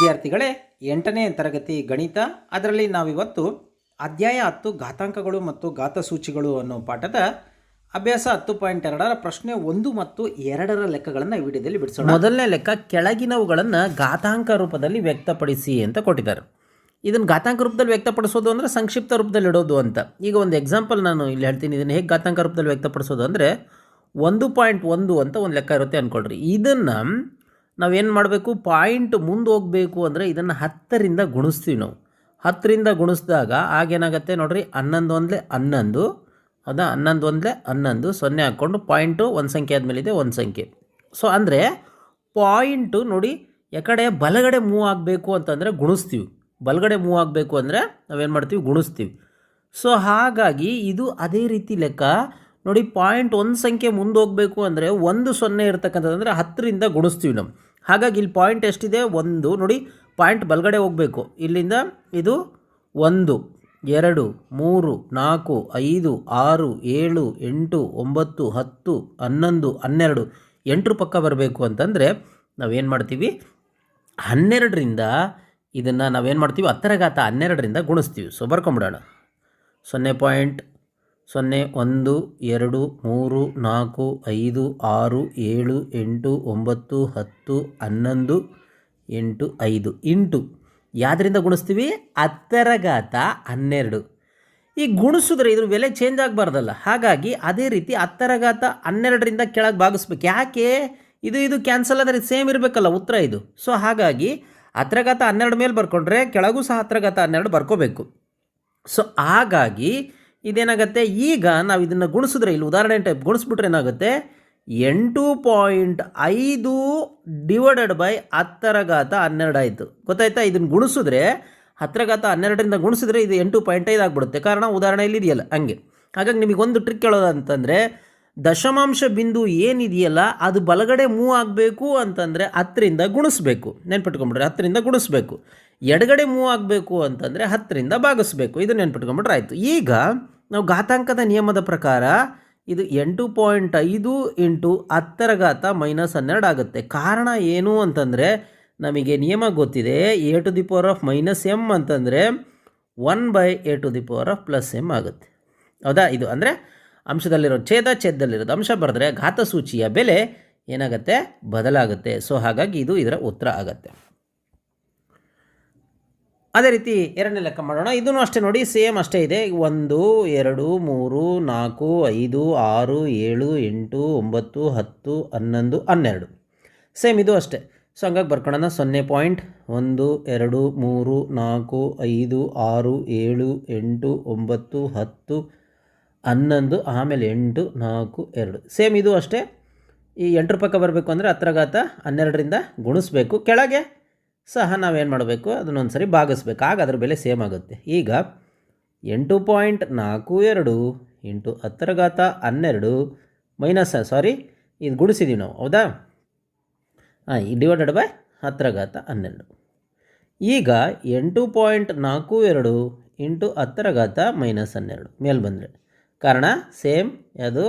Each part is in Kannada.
ವಿದ್ಯಾರ್ಥಿಗಳೇ, ಎಂಟನೇ ತರಗತಿ ಗಣಿತ, ಅದರಲ್ಲಿ ನಾವಿವತ್ತು ಅಧ್ಯಾಯ ಹತ್ತು ಘಾತಾಂಕಗಳು ಮತ್ತು ಘಾತಸೂಚಿಗಳು ಅನ್ನೋ ಪಾಠದ ಅಭ್ಯಾಸ ಹತ್ತು ಪಾಯಿಂಟ್ ಎರಡರ ಪ್ರಶ್ನೆ ಒಂದು ಮತ್ತು ಎರಡರ ಲೆಕ್ಕಗಳನ್ನು ಈ ವಿಡಿಯೋದಲ್ಲಿ ಬಿಡಿಸೋಣ. ಮೊದಲನೇ ಲೆಕ್ಕ, ಕೆಳಗಿನವುಗಳನ್ನು ಘಾತಾಂಕ ರೂಪದಲ್ಲಿ ವ್ಯಕ್ತಪಡಿಸಿ ಅಂತ ಕೊಟ್ಟಿದ್ದಾರೆ. ಇದನ್ನು ಘಾತಾಂಕ ರೂಪದಲ್ಲಿ ವ್ಯಕ್ತಪಡಿಸೋದು ಅಂದರೆ ಸಂಕ್ಷಿಪ್ತ ರೂಪದಲ್ಲಿ ಇಡೋದು ಅಂತ. ಈಗ ಒಂದು ಎಕ್ಸಾಂಪಲ್ ನಾನು ಇಲ್ಲಿ ಹೇಳ್ತೀನಿ, ಇದನ್ನು ಹೇಗೆ ಘಾತಾಂಕ ರೂಪದಲ್ಲಿ ವ್ಯಕ್ತಪಡಿಸೋದು ಅಂದರೆ ಒಂದು ಪಾಯಿಂಟ್ ಒಂದು ಅಂತ ಒಂದು ಲೆಕ್ಕ ಇರುತ್ತೆ ಅಂದ್ಕೊಳ್ರಿ ಇದನ್ನು ನಾವೇನು ಮಾಡಬೇಕು? ಪಾಯಿಂಟ್ ಮುಂದೆ ಹೋಗಬೇಕು ಅಂದರೆ ಇದನ್ನು ಹತ್ತರಿಂದ ಗುಣಿಸ್ತೀವಿ ನಾವು. ಹತ್ತರಿಂದ ಗುಣಿಸಿದಾಗ ಆಗೇನಾಗತ್ತೆ ನೋಡಿರಿ? ಹನ್ನೊಂದು ಒಂದಲೇ ಹನ್ನೊಂದು. ಹೌದಾ ಹನ್ನೊಂದು ಒಂದಲೇ ಹನ್ನೊಂದು. ಸೊನ್ನೆ ಹಾಕ್ಕೊಂಡು ಪಾಯಿಂಟು ಒಂದು ಸಂಖ್ಯೆ ಆದಮೇಲಿದೆ ಒಂದು ಸಂಖ್ಯೆ. ಸೊ ಅಂದರೆ ಪಾಯಿಂಟು ನೋಡಿ ಯಾಕಡೆ ಬಲಗಡೆ ಮೂವ್ ಆಗಬೇಕು ಅಂತಂದರೆ ಗುಣಿಸ್ತೀವಿ. ಬಲಗಡೆ ಮೂವ್ ಆಗಬೇಕು ಅಂದರೆ ನಾವೇನು ಮಾಡ್ತೀವಿ? ಗುಣಿಸ್ತೀವಿ. ಸೊ ಹಾಗಾಗಿ ಇದು ಅದೇ ರೀತಿ ಲೆಕ್ಕ. ನೋಡಿ ಪಾಯಿಂಟ್ ಒಂದು ಸಂಖ್ಯೆ ಮುಂದೆ ಹೋಗಬೇಕು ಅಂದರೆ ಒಂದು ಸೊನ್ನೆ ಇರ್ತಕ್ಕಂಥದ್ದು ಹತ್ತರಿಂದ ಗುಣಿಸ್ತೀವಿ ನಾವು. ಹಾಗಾಗಿ ಇಲ್ಲಿ ಪಾಯಿಂಟ್ ಎಷ್ಟಿದೆ? ಒಂದು. ನೋಡಿ ಪಾಯಿಂಟ್ ಬಲಗಡೆ ಹೋಗಬೇಕು. ಇಲ್ಲಿಂದ ಇದು ಒಂದು, ಎರಡು, ಮೂರು, ನಾಲ್ಕು, ಐದು, ಆರು, ಏಳು, ಎಂಟು, ಒಂಬತ್ತು, ಹತ್ತು, ಹನ್ನೊಂದು, ಹನ್ನೆರಡು. ಎಂಟರ ಪಕ್ಕ ಬರಬೇಕು ಅಂತಂದರೆ ನಾವೇನು ಮಾಡ್ತೀವಿ? ಹನ್ನೆರಡರಿಂದ ಇದನ್ನು ನಾವೇನು ಮಾಡ್ತೀವಿ? ಹತ್ತರ ಘಾತ ಹನ್ನೆರಡರಿಂದ ಗುಣಿಸ್ತೀವಿ. ಸೊ ಬರ್ಕೊಂಬಿಡೋಣ. ಸೊನ್ನೆ ಪಾಯಿಂಟ್ ಸೊನ್ನೆ ಒಂದು, ಎರಡು, ಮೂರು, ನಾಲ್ಕು, ಐದು, ಆರು, ಏಳು, ಎಂಟು, ಒಂಬತ್ತು, ಹತ್ತು, ಹನ್ನೊಂದು, ಎಂಟು, ಐದು. ಇಂಟು ಯಾವ್ದರಿಂದ ಗುಣಿಸ್ತೀವಿ? ಹತ್ತರ ಘಾತ ಹನ್ನೆರಡು. ಈ ಗುಣಿಸಿದ್ರೆ ಇದ್ರ ಬೆಲೆ ಚೇಂಜ್ ಆಗಬಾರ್ದಲ್ಲ. ಹಾಗಾಗಿ ಅದೇ ರೀತಿ ಹತ್ತರ ಘಾತ ಹನ್ನೆರಡರಿಂದ ಕೆಳಗೆ ಭಾಗಿಸ್ಬೇಕು. ಯಾಕೆ? ಇದು ಇದು ಕ್ಯಾನ್ಸಲ್ ಆದರೆ ಸೇಮ್ ಇರಬೇಕಲ್ಲ ಉತ್ತರ ಇದು. ಸೊ ಹಾಗಾಗಿ ಹತ್ತರ ಘಾತ ಹನ್ನೆರಡು ಮೇಲೆ ಬರ್ಕೊಂಡ್ರೆ ಕೆಳಗೂ ಸಹ ಹತ್ತರ ಘಾತ ಹನ್ನೆರಡು ಬರ್ಕೋಬೇಕು. ಸೊ ಹಾಗಾಗಿ ಇದೇನಾಗುತ್ತೆ? ಈಗ ನಾವು ಇದನ್ನು ಗುಣಿಸಿದ್ರೆ ಇಲ್ಲಿ ಉದಾಹರಣೆ ಟೈಪ್ ಗುಣಿಸ್ಬಿಟ್ರೆ ಏನಾಗುತ್ತೆ? ಎಂಟು ಪಾಯಿಂಟ್ ಐದು ಡಿವೈಡೆಡ್ ಬೈ ಹತ್ತರ ಘಾತ ಹನ್ನೆರಡು ಆಯಿತು. ಗೊತ್ತಾಯ್ತಾ? ಇದನ್ನು ಗುಣಿಸಿದ್ರೆ ಹತ್ತರ ಘಾತ ಹನ್ನೆರಡರಿಂದ ಗುಣಿಸಿದ್ರೆ ಇದು ಎಂಟು ಪಾಯಿಂಟ್ ಐದು ಆಗಿಬಿಡುತ್ತೆ. ಕಾರಣ ಉದಾಹರಣೆಯಲ್ಲಿ ಇದೆಯಲ್ಲ, ಹಂಗೆ. ಹಾಗಾಗಿ ನಿಮಗೆ ಒಂದು ಟ್ರಿಕ್ ಹೇಳೋದಂತಂದರೆ ದಶಮಾಂಶ ಬಿಂದು ಏನಿದೆಯಲ್ಲ, ಅದು ಬಲಗಡೆ ಮೂವ್ ಆಗಬೇಕು ಅಂತಂದರೆ ಹತ್ತರಿಂದ ಗುಣಿಸ್ಬೇಕು. ನೆನ್ಪಿಟ್ಕೊಂಬಿಟ್ರೆ ಹತ್ತರಿಂದ ಗುಣಿಸ್ಬೇಕು. ಎಡಗಡೆ ಮೂವ್ ಆಗಬೇಕು ಅಂತಂದರೆ ಹತ್ತರಿಂದ ಭಾಗಿಸ್ಬೇಕು. ಇದು ನೆನ್ಪಿಟ್ಕೊಂಬಿಟ್ರೆ ಆಯಿತು. ಈಗ ನಾವು ಘಾತಾಂಕದ ನಿಯಮದ ಪ್ರಕಾರ ಇದು ಎಂಟು ಪಾಯಿಂಟ್ ಐದು ಇಂಟು ಹತ್ತರ ಘಾತ ಮೈನಸ್ ಹನ್ನೆರಡು ಆಗುತ್ತೆ. ಕಾರಣ ಏನು ಅಂತಂದರೆ, ನಮಗೆ ನಿಯಮ ಗೊತ್ತಿದೆ, A to the power of minus M ಅಂತಂದರೆ one by A to the power of plus M ಆಗುತ್ತೆ. ಹೌದಾ? ಇದು ಅಂದರೆ ಅಂಶದಲ್ಲಿರೋ ಛೇದ ಛೇದದಲ್ಲಿರೋದು ಅಂಶ ಬರೆದ್ರೆ ಘಾತಸೂಚಿಯ ಬೆಲೆ ಏನಾಗುತ್ತೆ? ಬದಲಾಗುತ್ತೆ. ಸೊ ಹಾಗಾಗಿ ಇದು ಇದರ ಉತ್ತರ ಆಗುತ್ತೆ. ಅದೇ ರೀತಿ ಎರಡನೇ ಲೆಕ್ಕ ಮಾಡೋಣ. ಇದೂ ಅಷ್ಟೇ ನೋಡಿ, ಸೇಮ್ ಅಷ್ಟೇ ಇದೆ. ಒಂದು, ಎರಡು, ಮೂರು, ನಾಲ್ಕು, ಐದು, ಆರು, ಏಳು, ಎಂಟು, ಒಂಬತ್ತು, ಹತ್ತು, ಹನ್ನೊಂದು, ಹನ್ನೆರಡು. ಸೇಮ್ ಇದು ಅಷ್ಟೇ. ಸೊ ಹಂಗಾಗಿ ಬರ್ಕೊಳ್ಳೋಣ. ಸೊನ್ನೆ ಪಾಯಿಂಟ್. ಒಂದು, ಎರಡು, ಮೂರು, ನಾಲ್ಕು, ಐದು, ಆರು, ಏಳು, ಎಂಟು, ಒಂಬತ್ತು, ಹತ್ತು ಹನ್ನೊಂದು, ಆಮೇಲೆ ಎಂಟು, ನಾಲ್ಕು, ಎರಡು. ಸೇಮ್ ಇದು ಅಷ್ಟೇ. ಈ ಎಂಟರ ಪಕ್ಕ ಬರಬೇಕು ಅಂದರೆ ಹತ್ರ ಘಾತ ಹನ್ನೆರಡರಿಂದ ಗುಣಿಸ್ಬೇಕು. ಕೆಳಗೆ ಸಹ ನಾವೇನು ಮಾಡಬೇಕು? ಅದನ್ನೊಂದು ಸರಿ ಭಾಗಿಸ್ಬೇಕು. ಆಗ ಅದ್ರ ಬೆಲೆ ಸೇಮ್ ಆಗುತ್ತೆ. ಈಗ ಎಂಟು ಪಾಯಿಂಟ್ ನಾಲ್ಕು ಎರಡು ಇಂಟು ಹತ್ತರ ಘಾತ ಹನ್ನೆರಡು ಮೈನಸ್, ಸಾರಿ, ಇದು ಗುಣಿಸಿದ್ದೀವಿ ನಾವು. ಹೌದಾ? ಹಾಂ ಈ ಡಿವೈಡೆಡ್ ಬೈ ಹತ್ತರ ಘಾತ ಹನ್ನೆರಡು. ಈಗ ಎಂಟು ಪಾಯಿಂಟ್ ನಾಲ್ಕು ಎರಡು ಇಂಟು ಹತ್ತರ ಘಾತ ಮೈನಸ್ ಹನ್ನೆರಡು. ಮೇಲೆ ಬಂದರೆ ಕಾರಣ ಸೇಮ್ ಅದು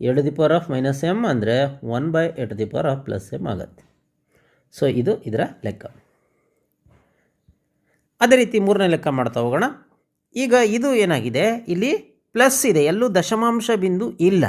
A to the power of minus M ಅಂದರೆ one by A to the power of plus M ಆಗುತ್ತೆ. ಸೊ ಇದು ಇದರ ಲೆಕ್ಕ. ಅದೇ ರೀತಿ ಮೂರನೇ ಲೆಕ್ಕ ಮಾಡ್ತಾ ಹೋಗೋಣ. ಈಗ ಇದು ಏನಾಗಿದೆ? ಇಲ್ಲಿ ಪ್ಲಸ್ ಇದೆ. ಎಲ್ಲೂ ದಶಮಾಂಶ ಬಿಂದು ಇಲ್ಲ.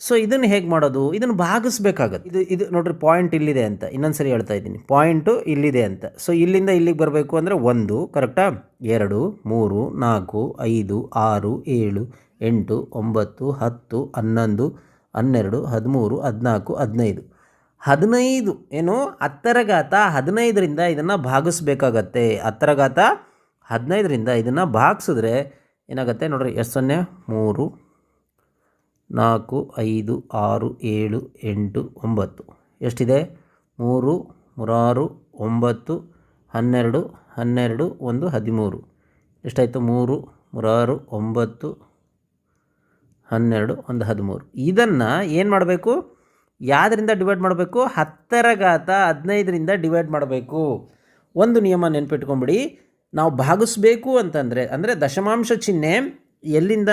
ಸೊ ಇದನ್ನು ಹೇಗೆ ಮಾಡೋದು? ಇದನ್ನು ಭಾಗಿಸ್ಬೇಕಾಗತ್ತೆ. ಇದು ಇದು ನೋಡ್ರಿ ಪಾಯಿಂಟ್ ಇಲ್ಲಿದೆ ಅಂತ. ಇನ್ನೊಂದು ಸರಿ ಹೇಳ್ತಾ ಇದ್ದೀನಿ. ಪಾಯಿಂಟು ಇಲ್ಲಿದೆ ಅಂತ. ಸೊ ಇಲ್ಲಿಂದ ಇಲ್ಲಿಗೆ ಬರಬೇಕು ಅಂದರೆ ಒಂದು ಕರೆಕ್ಟಾ ಎರಡು, ಮೂರು, ನಾಲ್ಕು, ಐದು, ಆರು, ಏಳು ಎಂಟು, ಒಂಬತ್ತು, ಹತ್ತು, ಹನ್ನೊಂದು, ಹನ್ನೆರಡು, ಹದಿಮೂರು, ಹದಿನಾಲ್ಕು, ಹದಿನೈದು. ಹದಿನೈದು ಏನು? ಹತ್ತರ ಘಾತ ಹದಿನೈದರಿಂದ ಇದನ್ನು ಭಾಗಿಸ್ಬೇಕಾಗತ್ತೆ. ಹತ್ತರ ಘಾತ ಹದಿನೈದರಿಂದ ಇದನ್ನು ಭಾಗಿಸಿದ್ರೆ ಏನಾಗುತ್ತೆ ನೋಡ್ರಿ, ಎಷ್ಟು ಸೊನ್ನೆ? ಮೂರು, ನಾಲ್ಕು, ಐದು, ಆರು, ಏಳು, ಎಂಟು, ಒಂಬತ್ತು. ಎಷ್ಟಿದೆ? ಮೂರು, ಮೂರಾರು, ಒಂಬತ್ತು, ಹನ್ನೆರಡು ಹನ್ನೆರಡು, ಒಂದು, ಹದಿಮೂರು. ಎಷ್ಟಾಯಿತು? ಮೂರು, ಮೂರಾರು, ಒಂಬತ್ತು ಹನ್ನೆರಡು, ಒಂದು ಹದಿಮೂರು. ಇದನ್ನು ಏನು ಮಾಡಬೇಕು? ಯಾವುದರಿಂದ ಡಿವೈಡ್ ಮಾಡಬೇಕು? ಹತ್ತರ ಘಾತ ಹದಿನೈದರಿಂದ ಡಿವೈಡ್ ಮಾಡಬೇಕು. ಒಂದು ನಿಯಮ ನೆನ್ಪಿಟ್ಕೊಂಬಿಡಿ. ನಾವು ಭಾಗಿಸ್ಬೇಕು ಅಂತಂದರೆ, ಅಂದರೆ ದಶಮಾಂಶ ಚಿಹ್ನೆ ಎಲ್ಲಿಂದ?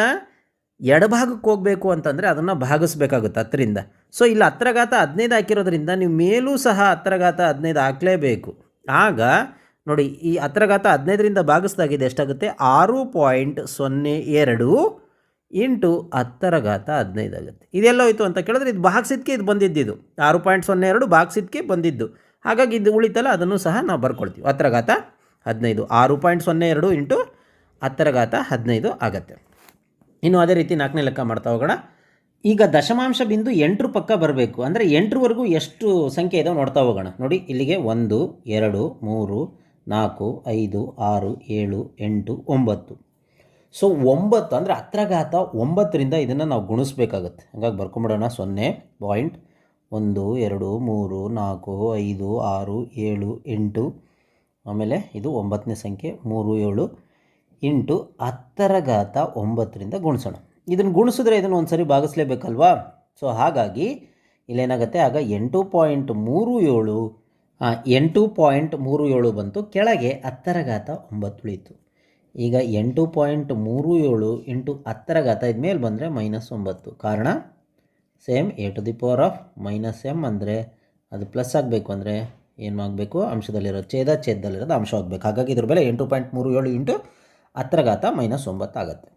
ಎಡಭಾಗಕ್ಕೆ ಹೋಗಬೇಕು ಅಂತಂದರೆ ಅದನ್ನು ಭಾಗಿಸ್ಬೇಕಾಗುತ್ತೆ ಹತ್ತರಿಂದ. ಸೊ ಇಲ್ಲಿ ಹತ್ತರ ಘಾತ ಹದಿನೈದು ಹಾಕಿರೋದ್ರಿಂದ ನೀವು ಮೇಲೂ ಸಹ ಹತ್ತರ ಘಾತ ಹದಿನೈದು ಹಾಕಲೇಬೇಕು. ಆಗ ನೋಡಿ, ಈ ಹತ್ರಘಾತ ಹದಿನೈದರಿಂದ ಭಾಗಿಸ್ದಾಗಿದೆ ಎಷ್ಟಾಗುತ್ತೆ? ಆರು ಪಾಯಿಂಟ್ ಸೊನ್ನೆ ಎರಡು ಇಂಟು ಹತ್ತರ ಘಾತ ಹದಿನೈದು ಆಗುತ್ತೆ. ಇದೆಲ್ಲ ಹೋಯಿತು ಅಂತ ಕೇಳಿದ್ರೆ ಇದು ಬಾಕ್ಸಿದ್ಕೆ ಇದು ಬಂದಿದ್ದಿದ್ದು ಆರು ಪಾಯಿಂಟ್ ಸೊನ್ನೆ ಎರಡು ಬಾಕ್ಸಿದ್ಕೆ ಬಂದಿದ್ದು. ಹಾಗಾಗಿ ಇದು ಉಳಿತಲ್ಲ, ಅದನ್ನು ಸಹ ನಾವು ಬರ್ಕೊಳ್ತೀವಿ. ಹತ್ತರ ಘಾತ ಹದಿನೈದು, ಆರು ಪಾಯಿಂಟ್ ಸೊನ್ನೆ ಎರಡು ಇಂಟು ಹತ್ತರ ಘಾತ ಹದಿನೈದು ಆಗುತ್ತೆ. ಇನ್ನು ಅದೇ ರೀತಿ ನಾಲ್ಕನೇ ಲೆಕ್ಕ ಮಾಡ್ತಾ ಹೋಗೋಣ. ಈಗ ದಶಮಾಂಶ ಬಿಂದು ಎಂಟರ ಪಕ್ಕ ಬರಬೇಕು. ಅಂದರೆ ಎಂಟರವರೆಗೂ ಎಷ್ಟು ಸಂಖ್ಯೆ ಇದಾವೆ ನೋಡ್ತಾ ಹೋಗೋಣ. ನೋಡಿ, ಇಲ್ಲಿಗೆ ಒಂದು, ಎರಡು, ಮೂರು, ನಾಲ್ಕು, ಐದು, ಆರು, ಏಳು, ಎಂಟು, ಒಂಬತ್ತು. ಸೊ ಒಂಬತ್ತು ಅಂದರೆ ಹತ್ರಘಾತ ಒಂಬತ್ತರಿಂದ ಇದನ್ನು ನಾವು ಗುಣಿಸ್ಬೇಕಾಗತ್ತೆ. ಹಾಗಾಗಿ ಬರ್ಕೊಂಬಿಡೋಣ. ಸೊನ್ನೆ ಪಾಯಿಂಟ್ ಒಂದು, ಎರಡು, ಮೂರು, ನಾಲ್ಕು, ಐದು, ಆರು, ಏಳು, ಎಂಟು, ಆಮೇಲೆ ಇದು ಒಂಬತ್ತನೇ ಸಂಖ್ಯೆ, ಮೂರು, ಏಳು, ಎಂಟು ಹತ್ತರ ಘಾತ ಒಂಬತ್ತರಿಂದ ಗುಣಿಸೋಣ. ಇದನ್ನು ಗುಣಿಸಿದ್ರೆ ಇದನ್ನು ಒಂದು ಸರಿ ಭಾಗಿಸ್ಲೇಬೇಕಲ್ವಾ? ಸೊ ಹಾಗಾಗಿ ಇಲ್ಲೇನಾಗುತ್ತೆ? ಆಗ ಎಂಟು ಪಾಯಿಂಟ್ ಮೂರು ಏಳು ಎಂಟು ಪಾಯಿಂಟ್ ಮೂರು ಏಳು ಬಂತು. ಕೆಳಗೆ ಹತ್ತರ ಘಾತ ಒಂಬತ್ತು ಉಳೀತು ಈಗ ಎಂಟು ಪಾಯಿಂಟ್ ಮೂರು ಏಳು ಇಂಟು ಹತ್ತರ ಘಾತ ಇದ್ಮೇಲೆ ಬಂದರೆ ಮೈನಸ್ ಒಂಬತ್ತು. ಕಾರಣ? Same A to the power of minus M ಅಂದರೆ ಅದು ಪ್ಲಸ್ ಆಗಬೇಕು ಅಂದರೆ ಏನು ಆಗಬೇಕು? ಅಂಶದಲ್ಲಿರೋ ಛೇದ ಛೇದದಲ್ಲಿರೋದು ಅಂಶ ಆಗಬೇಕು. ಹಾಗಾಗಿ ಇದ್ರ ಬೆಲೆ ಎಂಟು ಪಾಯಿಂಟ್ ಮೂರು ಏಳು ಇಂಟು ಹತ್ತರ ಘಾತ ಮೈನಸ್ ಒಂಬತ್ತು ಆಗುತ್ತೆ.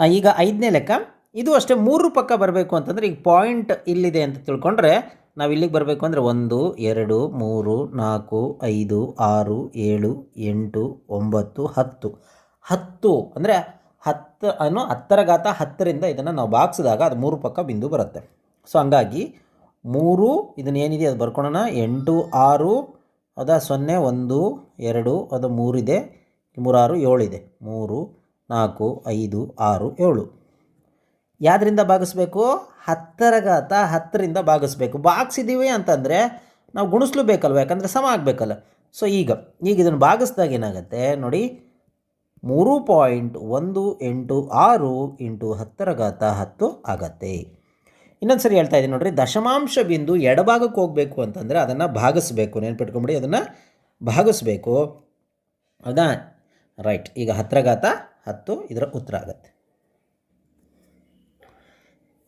ಈಗ ಐದನೇ ಲೆಕ್ಕ. ಇದು ಅಷ್ಟೇ ಮೂರು ಪಕ್ಕ ಬರಬೇಕು ಅಂತಂದರೆ ಈಗ ಪಾಯಿಂಟ್ ಇಲ್ಲಿದೆ ಅಂತ ತಿಳ್ಕೊಂಡ್ರೆ ನಾವು ಇಲ್ಲಿಗೆ ಬರಬೇಕು ಅಂದರೆ ಒಂದು, ಎರಡು, ಮೂರು, ನಾಲ್ಕು, ಐದು, ಆರು, ಏಳು, ಎಂಟು, ಒಂಬತ್ತು, ಹತ್ತು. ಹತ್ತು ಅಂದರೆ ಹತ್ತು ಅನ್ನು ಹತ್ತರ ಘಾತ ಹತ್ತರಿಂದ ಇದನ್ನು ನಾವು ಬಾಗಿಸಿದಾಗ ಅದು ಮೂರು ಪಕ್ಕ ಬಿಂದು ಬರುತ್ತೆ. ಸೊ ಹಂಗಾಗಿ ಮೂರು ಇದನ್ನ ಏನಿದೆ ಅದು ಬರ್ಕೊಳ್ಳೋಣ ಎಂಟು, ಆರು, ಅದ ಸೊನ್ನೆ, ಒಂದು, ಎರಡು, ಅದು ಮೂರಿದೆ. ಮೂರಾರು, ಏಳಿದೆ. ಮೂರು, ನಾಲ್ಕು, ಐದು, ಆರು, ಏಳು. ಯಾವ್ದ್ರಿಂದ ಭಾಗಿಸ್ಬೇಕು? ಹತ್ತರ ಘಾತ ಹತ್ತರಿಂದ ಭಾಗಿಸ್ಬೇಕು. ಭಾಗಿಸಿದ್ದೀವಿ ಅಂತಂದರೆ ನಾವು ಗುಣಿಸ್ಲೇಬೇಕಲ್ವ? ಯಾಕಂದರೆ ಸಮ ಆಗಬೇಕಲ್ಲ. ಸೊ ಈಗ ಈಗ ಇದನ್ನು ಭಾಗಿಸ್ದಾಗ ಏನಾಗುತ್ತೆ? ನೋಡಿ, ಮೂರು ಪಾಯಿಂಟ್ ಒಂದು ಎಂಟು ಆರು ಇಂಟು ಹತ್ತರ ಘಾತ ಹತ್ತು ಆಗತ್ತೆ. ಇನ್ನೊಂದು ಸರಿ ಹೇಳ್ತಾ ಇದ್ದೀನಿ ನೋಡಿರಿ, ದಶಮಾಂಶ ಬಿಂದು ಎಡಭಾಗಕ್ಕೆ ಹೋಗಬೇಕು ಅಂತಂದರೆ ಅದನ್ನು ಭಾಗಿಸ್ಬೇಕು. ನೆನ್ಪಿಟ್ಕೊಂಬಿಡಿ, ಅದನ್ನು ಭಾಗಿಸ್ಬೇಕು. ಹೌದಾ ರೈಟ್. ಈಗ ಹತ್ತರ ಘಾತ ಹತ್ತು, ಇದರ ಉತ್ತರ ಆಗುತ್ತೆ.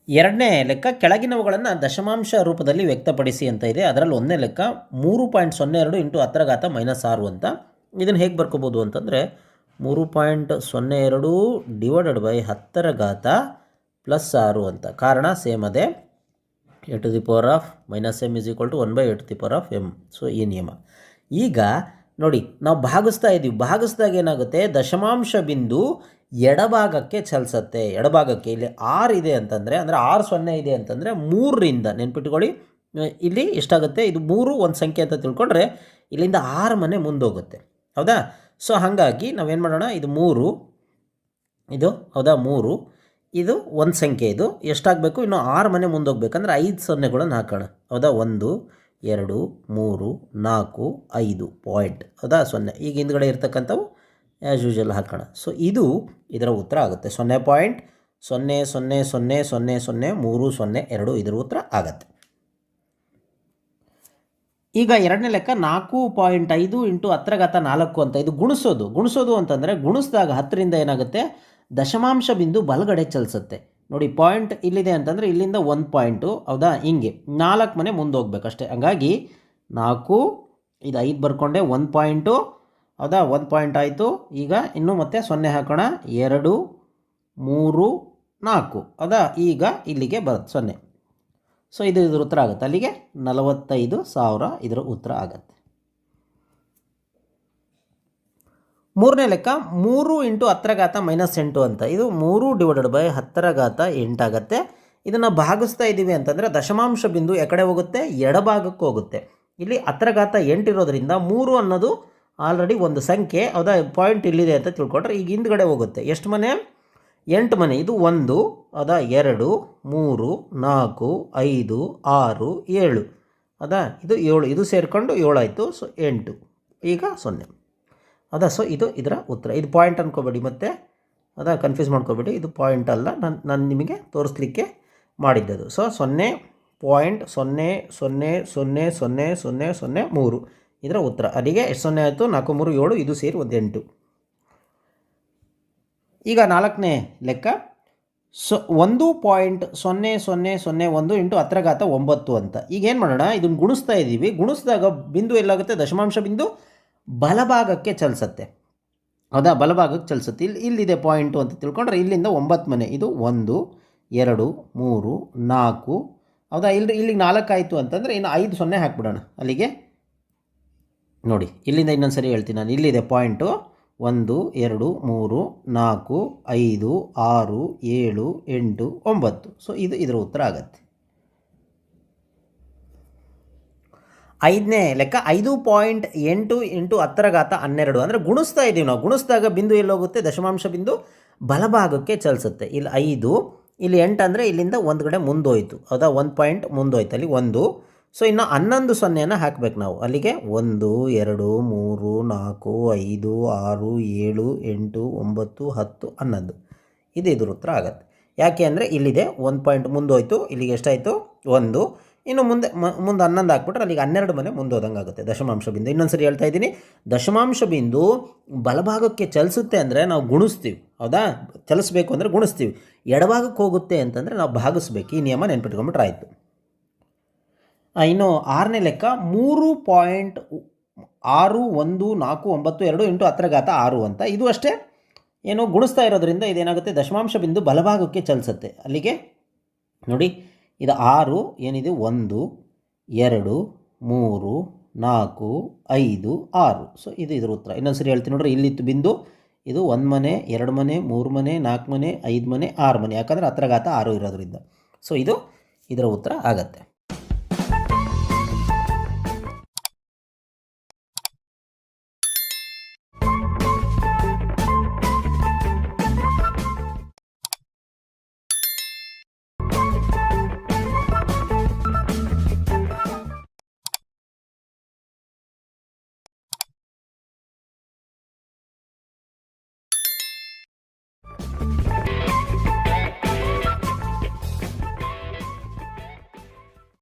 ಎರಡನೇ ಲೆಕ್ಕ ಕೆಳಗಿನವುಗಳನ್ನು ದಶಮಾಂಶ ರೂಪದಲ್ಲಿ ವ್ಯಕ್ತಪಡಿಸಿ ಅಂತ ಇದೆ. ಅದರಲ್ಲಿ ಒಂದನೇ ಲೆಕ್ಕ ಮೂರು ಪಾಯಿಂಟ್ ಸೊನ್ನೆ ಎರಡು ಇಂಟು ಹತ್ತರ ಘಾತ ಮೈನಸ್ ಆರು ಅಂತ. ಇದನ್ನು ಹೇಗೆ ಬರ್ಕೋಬೋದು ಅಂತಂದರೆ ಮೂರು ಪಾಯಿಂಟ್ ಸೊನ್ನೆ ಎರಡು ಡಿವೈಡೆಡ್ ಬೈ ಹತ್ತರ ಘಾತ ಪ್ಲಸ್ ಆರು ಅಂತ. ಕಾರಣ ಸೇಮ್ ಅದೇ. A to the power of minus M is equal to one by A to the power of M. So, ಈ ನಿಯಮ. ಈಗ ನೋಡಿ, ನಾವು ಭಾಗಿಸ್ತಾ ಇದ್ದೀವಿ ಭಾಗಿಸ್ದಾಗ ಏನಾಗುತ್ತೆ? ದಶಮಾಂಶ ಬಿಂದು ಎಡಭಾಗಕ್ಕೆ ಚಲಿಸತ್ತೆ. ಎಡಭಾಗಕ್ಕೆ ಇಲ್ಲಿ ಆರ್ ಇದೆ ಅಂತಂದರೆ, ಅಂದರೆ ಆರು ಸೊನ್ನೆ ಇದೆ ಅಂತಂದರೆ ಮೂರರಿಂದ ನೆನ್ಪಿಟ್ಕೊಳ್ಳಿ. ಇಲ್ಲಿ ಎಷ್ಟಾಗುತ್ತೆ? ಇದು ಮೂರು ಒಂದು ಸಂಖ್ಯೆ ಅಂತ ತಿಳ್ಕೊಂಡ್ರೆ ಇಲ್ಲಿಂದ ಆರು ಮನೆ ಮುಂದೋಗುತ್ತೆ. ಹೌದಾ? ಸೊ ಹಾಗಾಗಿ ನಾವೇನು ಮಾಡೋಣ? ಇದು ಮೂರು. ಇದು, ಹೌದಾ? ಮೂರು. ಇದು ಒಂದು ಸಂಖ್ಯೆ ಇದು. ಎಷ್ಟಾಗಬೇಕು? ಇನ್ನು ಆರು ಮನೆ ಮುಂದೋಗ್ಬೇಕಂದ್ರೆ ಐದು ಸೊನ್ನೆಗಳನ್ನು ಹಾಕೋಣ. ಹೌದಾ? ಒಂದು, ಎರಡು, ಮೂರು, ನಾಲ್ಕು, ಐದು ಪಾಯಿಂಟ್. ಹೌದಾ ಸೊನ್ನೆ? ಈಗ ಹಿಂದ್ಗಡೆ ಇರ್ತಕ್ಕಂಥವು ಆ್ಯಸ್ ಯೂಶಲ್ ಹಾಕೋಣ. ಸೊ ಇದು ಇದರ ಉತ್ತರ ಆಗುತ್ತೆ. ಸೊನ್ನೆ ಪಾಯಿಂಟ್ ಸೊನ್ನೆ ಸೊನ್ನೆ ಸೊನ್ನೆ ಸೊನ್ನೆ ಸೊನ್ನೆ, ಮೂರು, ಸೊನ್ನೆ, ಎರಡು ಇದರ ಉತ್ತರ ಆಗುತ್ತೆ. ಈಗ ಎರಡನೇ ಲೆಕ್ಕ ನಾಲ್ಕು ಪಾಯಿಂಟ್ ಐದು ಇಂಟು ಹತ್ತರ ಘಾತ ನಾಲ್ಕು ಅಂತ ಇದು ಗುಣಿಸೋದು. ಗುಣಿಸೋದು ಅಂತಂದರೆ ಗುಣಿಸಿದಾಗ ಹತ್ತರಿಂದ ಏನಾಗುತ್ತೆ? ದಶಮಾಂಶ ಬಿಂದು ಬಲಗಡೆ ಚಲಿಸುತ್ತೆ. ನೋಡಿ ಪಾಯಿಂಟ್ ಇಲ್ಲಿದೆ ಅಂತಂದರೆ ಇಲ್ಲಿಂದ ಒಂದು ಪಾಯಿಂಟು ಹೌದಾ? ಹಿಂಗೆ. ನಾಲ್ಕು ಮನೆ ಮುಂದೆ ಹೋಗ್ಬೇಕಷ್ಟೆ ಹಂಗಾಗಿ ನಾಲ್ಕು, ಇದು ಐದು ಬರ್ಕೊಂಡೆ, ಒಂದು ಪಾಯಿಂಟು ಹೌದಾ? ಒಂದು ಪಾಯಿಂಟ್ ಆಯಿತು. ಈಗ ಇನ್ನು ಮತ್ತೆ ಸೊನ್ನೆ ಹಾಕೋಣ. ಎರಡು, ಮೂರು, ನಾಲ್ಕು. ಹೌದಾ? ಈಗ ಇಲ್ಲಿಗೆ ಬರುತ್ತೆ ಸೊನ್ನೆ. ಸೊ ಇದು ಇದ್ರ ಉತ್ತರ ಆಗುತ್ತೆ. ಅಲ್ಲಿಗೆ ನಲವತ್ತೈದು ಸಾವಿರ ಇದರ ಉತ್ತರ ಆಗುತ್ತೆ. ಮೂರನೇ ಲೆಕ್ಕ, ಮೂರು ಇಂಟು ಹತ್ತರ ಘಾತ ಮೈನಸ್ ಎಂಟು ಅಂತ. ಇದು ಮೂರು ಡಿವೈಡೆಡ್ ಬೈ ಹತ್ತರ ಘಾತ ಎಂಟಾಗತ್ತೆ ಇದನ್ನು ಭಾಗಿಸ್ತಾ ಇದ್ದೀವಿ ಅಂತಂದರೆ ದಶಮಾಂಶ ಬಿಂದು ಎಕಡೆ ಹೋಗುತ್ತೆ, ಎಡಭಾಗಕ್ಕೆ ಹೋಗುತ್ತೆ. ಇಲ್ಲಿ ಹತ್ತರ ಘಾತ ಎಂಟು ಇರೋದ್ರಿಂದ ಮೂರು ಅನ್ನೋದು ಆಲ್ರೆಡಿ ಒಂದು ಸಂಖ್ಯೆ, ಅದ ಪಾಯಿಂಟ್ ಇಲ್ಲಿದೆ ಅಂತ ತಿಳ್ಕೊಂಡ್ರೆ ಈಗ ಹಿಂದ್ಗಡೆ ಹೋಗುತ್ತೆ. ಎಷ್ಟು ಮನೆ? ಎಂಟು ಮನೆ. ಇದು ಒಂದು, ಅದ ಎರಡು, ಮೂರು, ನಾಲ್ಕು, ಐದು, ಆರು, ಏಳು. ಅದ? ಇದು ಏಳು, ಇದು ಸೇರಿಕೊಂಡು ಏಳು ಆಯಿತು, ಸೊ ಎಂಟು. ಈಗ ಸೊನ್ನೆ. ಅದಾ? ಸೊ ಇದು ಇದರ ಉತ್ತರ. ಇದು ಪಾಯಿಂಟ್ ಅಂದ್ಕೋಬೇಡಿ ಮತ್ತೆ. ಅದಾ? ಕನ್ಫ್ಯೂಸ್ ಮಾಡ್ಕೋಬೇಡಿ. ಇದು ಪಾಯಿಂಟ್ ಅಲ್ಲ. ನಾನು ನಾನು ನಿಮಗೆ ತೋರಿಸ್ಲಿಕ್ಕೆ ಮಾಡಿದ್ದದು. ಸೊ ಸೊನ್ನೆ ಪಾಯಿಂಟ್ ಸೊನ್ನೆ ಸೊನ್ನೆ ಸೊನ್ನೆ ಸೊನ್ನೆ ಸೊನ್ನೆ ಸೊನ್ನೆ, ಮೂರು. ಇದರ ಉತ್ತರ. ಅಲ್ಲಿಗೆ ಎಷ್ಟು ಸೊನ್ನೆ ಆಯಿತು? ನಾಲ್ಕು, ಮೂರು, ಏಳು, ಇದು ಸೇರಿ ಒಂದು ಎಂಟು. ಈಗ ನಾಲ್ಕನೇ ಲೆಕ್ಕ. ಸೊ, ಒಂದು ಪಾಯಿಂಟ್ ಸೊನ್ನೆ ಸೊನ್ನೆ ಸೊನ್ನೆ, ಒಂದು ಇಂಟು ಹತ್ತರ ಘಾತ ಒಂಬತ್ತು ಅಂತ. ಈಗ ಏನು ಮಾಡೋಣ? ಇದನ್ನು ಗುಣಿಸ್ತಾ ಇದ್ದೀವಿ ಗುಣಿಸಿದಾಗ ಬಿಂದು ಎಲ್ಲಾಗುತ್ತೆ? ದಶಮಾಂಶ ಬಿಂದು ಬಲಭಾಗಕ್ಕೆ ಚಲಿಸುತ್ತೆ. ಹೌದಾ? ಬಲಭಾಗಕ್ಕೆ ಚಲಿಸುತ್ತೆ. ಇಲ್ಲಿ, ಇಲ್ಲಿದೆ ಪಾಯಿಂಟು ಅಂತ ತಿಳ್ಕೊಂಡ್ರೆ ಇಲ್ಲಿಂದ ಒಂಬತ್ತು ಮನೆ. ಇದು ಒಂದು, ಎರಡು, ಮೂರು, ನಾಲ್ಕು. ಹೌದಾ? ಇಲ್ಲಿ ಇಲ್ಲಿಗೆ ನಾಲ್ಕು ಆಯಿತು ಅಂತಂದರೆ ಇನ್ನು ಐದು ಸೊನ್ನೆ ಹಾಕ್ಬಿಡೋಣ ಅಲ್ಲಿಗೆ. ನೋಡಿ, ಇಲ್ಲಿಂದ ಇನ್ನೊಂದು ಸರಿ ಹೇಳ್ತೀನಿ ನಾನು. ಇಲ್ಲಿದೆ ಪಾಯಿಂಟು ಒಂದು, ಎರಡು, ಮೂರು, ನಾಲ್ಕು, ಐದು, ಆರು, ಏಳು, ಎಂಟು, ಒಂಬತ್ತು. ಸೊ ಇದು ಇದರ ಉತ್ತರ ಆಗತ್ತೆ. ಐದನೇ ಲೆಕ್ಕ, ಐದು ಪಾಯಿಂಟ್ ಎಂಟು ಎಂಟು ಹತ್ತರ ಘಾತ ಹನ್ನೆರಡು. ಅಂದರೆ ಗುಣಿಸ್ತಾ ಇದ್ದೀವಿ ನಾವು. ಗುಣಿಸಿದಾಗ ಬಿಂದು ಎಲ್ಲೋಗುತ್ತೆ ದಶಮಾಂಶ ಬಿಂದು ಬಲಭಾಗಕ್ಕೆ ಚಲಿಸುತ್ತೆ. ಇಲ್ಲಿ ಐದು, ಇಲ್ಲಿ ಎಂಟು ಅಂದರೆ ಇಲ್ಲಿಂದ ಒಂದು ಕಡೆ ಮುಂದೋಯ್ತು. ಹೌದಾ? ಒಂದು ಪಾಯಿಂಟ್ ಮುಂದೋಯ್ತು. ಅಲ್ಲಿ ಒಂದು ಸೊ ಇನ್ನು ಹನ್ನೊಂದು ಸೊನ್ನೆಯನ್ನು ಹಾಕಬೇಕು ನಾವು. ಅಲ್ಲಿಗೆ ಒಂದು, ಎರಡು, ಮೂರು, ನಾಲ್ಕು, ಐದು, ಆರು, ಏಳು, ಎಂಟು, ಒಂಬತ್ತು, ಹತ್ತು, ಹನ್ನೊಂದು. ಇದು ಇದ್ರ ಉತ್ತರ ಆಗುತ್ತೆ. ಯಾಕೆ ಅಂದರೆ ಇಲ್ಲಿದೆ ಒಂದು ಪಾಯಿಂಟ್ ಮುಂದೋಯ್ತು ಇಲ್ಲಿಗೆ ಎಷ್ಟಾಯಿತು? ಒಂದು. ಇನ್ನು ಮುಂದೆ ಮುಂದೆ ಹನ್ನೊಂದು ಹಾಕ್ಬಿಟ್ರೆ ಅಲ್ಲಿಗೆ ಹನ್ನೆರಡು ಮನೆ ಮುಂದೋದಂಗೆ ಆಗುತ್ತೆ. ದಶಮಾಂಶ ಬಿಂದು. ಇನ್ನೊಂದು ಸರಿ ಹೇಳ್ತಾ ಇದ್ದೀನಿ. ದಶಮಾಂಶ ಬಿಂದು ಬಲಭಾಗಕ್ಕೆ ಚಲಿಸುತ್ತೆ ಅಂದರೆ ನಾವು ಗುಣಿಸ್ತೀವಿ. ಹೌದಾ? ಚಲಿಸ್ಬೇಕು ಅಂದರೆ ಗುಣಿಸ್ತೀವಿ. ಎಡಭಾಗಕ್ಕೆ ಹೋಗುತ್ತೆ ಅಂತಂದರೆ ನಾವು ಭಾಗಿಸ್ಬೇಕು. ಈ ನಿಯಮ ನೆನ್ಪಿಟ್ಕೊಂಬಿಟ್ರೆ ಆಯಿತು. ಇನ್ನು ಆರನೇ ಲೆಕ್ಕ ಮೂರು ಪಾಯಿಂಟ್ ಆರು ಒಂದು ನಾಲ್ಕು ಒಂಬತ್ತು ಎರಡು ಎಂಟು ಹತ್ತರ ಘಾತ ಆರು ಅಂತ. ಇದು ಅಷ್ಟೇ. ಏನು ಗುಣಿಸ್ತಾ ಇರೋದ್ರಿಂದ ಇದೇನಾಗುತ್ತೆ? ದಶಮಾಂಶ ಬಿಂದು ಬಲಭಾಗಕ್ಕೆ ಚಲಿಸುತ್ತೆ. ಅಲ್ಲಿಗೆ ನೋಡಿ, ಇದು ಆರು, ಏನಿದೆ? ಒಂದು, ಎರಡು, ಮೂರು, ನಾಲ್ಕು, ಐದು, ಆರು. ಸೊ ಇದು ಇದ್ರ ಉತ್ತರ. ಇನ್ನೊಂದು ಸರಿ ಹೇಳ್ತೀನಿ ನೋಡ್ರಿ ಇಲ್ಲಿತ್ತು ಬಿಂದು, ಇದು ಒಂದು ಮನೆ, ಎರಡು ಮನೆ, ಮೂರು ಮನೆ, ನಾಲ್ಕು ಮನೆ, ಐದು ಮನೆ, ಆರು ಮನೆ. ಯಾಕಂದರೆ ಹತ್ರಘಾತ ಆರು ಇರೋದ್ರಿಂದ. ಸೊ ಇದು ಇದರ ಉತ್ತರ ಆಗತ್ತೆ.